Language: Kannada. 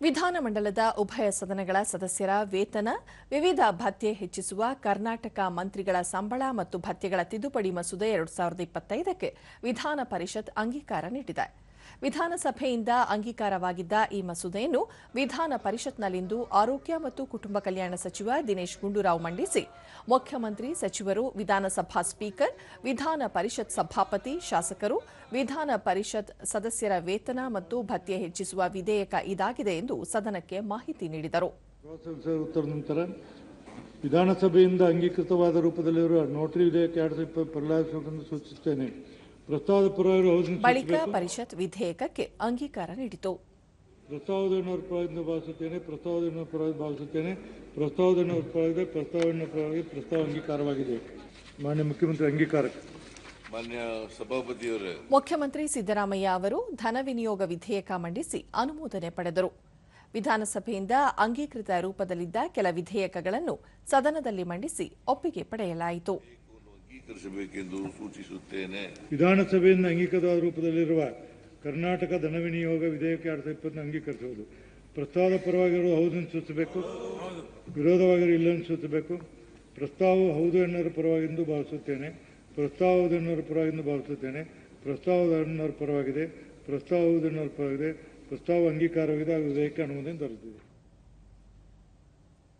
ವಿಧಾನಮಂಡಲದ ಉಭಯ ಸದನಗಳ ಸದಸ್ಯರ ವೇತನ, ವಿವಿಧ ಭತ್ಯೆ ಹೆಚ್ಚಿಸುವ ಕರ್ನಾಟಕ ಮಂತ್ರಿಗಳ ಸಂಬಳ ಮತ್ತು ಭತ್ಯೆಗಳ ತಿದ್ದುಪಡಿ ಮಸೂದೆ ಎರಡು ಸಾವಿರದ ಇಪ್ಪತ್ತೈದಕ್ಕೆ ವಿಧಾನ ಪರಿಷತ್ ಅಂಗೀಕಾರ ನೀಡಿದೆ. ವಿಧಾನಸಭೆಯಿಂದ ಅಂಗೀಕಾರವಾಗಿದ್ದ ಈ ಮಸೂದೆಯನ್ನು ವಿಧಾನ ಪರಿಷತ್ನಲ್ಲಿಂದು ಆರೋಗ್ಯ ಮತ್ತು ಕುಟುಂಬ ಕಲ್ಯಾಣ ಸಚಿವ ದಿನೇಶ್ ಗುಂಡೂರಾವ್ ಮಂಡಿಸಿ. ಮುಖ್ಯಮಂತ್ರಿ ಸಚಿವರು, ವಿಧಾನಸಭಾ ಸ್ಪೀಕರ್, ವಿಧಾನ ಪರಿಷತ್ ಸಭಾಪತಿ, ಶಾಸಕರು, ವಿಧಾನ ಪರಿಷತ್ ಸದಸ್ಯರ ವೇತನ ಮತ್ತು ಭತ್ಯೆ ಹೆಚ್ಚಿಸುವ ವಿಧೇಯಕ ಇದಾಗಿದೆ ಎಂದು ಸದನಕ್ಕೆ ಮಾಹಿತಿ ನೀಡಿದರು. ವಿಧಾನಸಭೆಯಿಂದ ಅಂಗೀಕೃತವಾದ ರೂಪದಲ್ಲಿರುವ ನೋಟರಿ ವಿಧೇಯಕ ಸೂಚಿಸುತ್ತೇನೆ. ಬಳಿಕ ಪರಿಷತ್ ವಿಧೇಯಕಕ್ಕೆ ಅಂಗೀಕಾರ ನೀಡಿತು. ಪ್ರಸ್ತಾವದೆಯನ್ನು ಪರವಾಗಿ ಭಾವಿಸುತ್ತೇನೆ ಪ್ರಸ್ತಾವದೆಯನ್ನು ಪರವಾಗಿ ಭಾವಿಸುತ್ತೇನೆ ಪ್ರಸ್ತಾವದೆಯನ್ನು ಪರವಾಗಿ ಪ್ರಸ್ತಾವನೆಯ ಪರವಾಗಿ ಪ್ರಸ್ತಾವ ಅಂಗೀಕಾರವಾಗಿದೆ. ಮಾನ್ಯ ಮುಖ್ಯಮಂತ್ರಿ ಅಂಗೀಕಾರಕ್ಕೆ ಮಾನ್ಯ ಸಭಾಪತಿಯವರೇ. ಮುಖ್ಯಮಂತ್ರಿ ಸಿದ್ದರಾಮಯ್ಯ ಅವರು ಧನ ವಿನಿಯೋಗ ವಿಧೇಯಕ ಮಂಡಿಸಿ ಅನುಮೋದನೆ ಪಡೆದರು. ವಿಧಾನಸಭೆಯಿಂದ ಅಂಗೀಕೃತ ರೂಪದಲ್ಲಿದ್ದ ಕೆಲ ವಿಧೇಯಕಗಳನ್ನು ಸದನದಲ್ಲಿ ಮಂಡಿಸಿ ಒಪ್ಪಿಗೆ ಪಡೆಯಲಾಯಿತು. ಅಂಗೀಕರಿಸಬೇಕೆಂದು ಸೂಚಿಸುತ್ತೇನೆ. ವಿಧಾನಸಭೆಯಿಂದ ಅಂಗೀಕೃತ ರೂಪದಲ್ಲಿರುವ ಕರ್ನಾಟಕ ಧನ ವಿನಿಯೋಗ ವಿಧೇಯಕ ಎರಡು ಅಂಗೀಕರಿಸುವುದು. ಪ್ರಸ್ತಾವದ ಪರವಾಗಿರುವ ಹೌದನ್ನು ಸೂಚಿಸಬೇಕು. ವಿರೋಧವಾಗಿರೋ ಇಲ್ಲನ್ನು ಸೂಚಿಸಬೇಕು. ಪ್ರಸ್ತಾವ ಹೌದು ಎನ್ನುವ ಪರವಾಗಿಂದು ಭಾವಿಸುತ್ತೇನೆ. ಪ್ರಸ್ತಾವ ಹೌದು ಪರವಾಗಿಂದು ಭಾವಿಸುತ್ತೇನೆ. ಪ್ರಸ್ತಾವ ಪರವಾಗಿದೆ. ಪ್ರಸ್ತಾವ ಹೌದು ಪರವಾಗಿದೆ. ಪ್ರಸ್ತಾವ ಅಂಗೀಕಾರವಾಗಿದೆ ಹಾಗೂ ವಿಧೇಯಕ ಅನುಮೋದನೆ ದೊರೆತಿದೆ.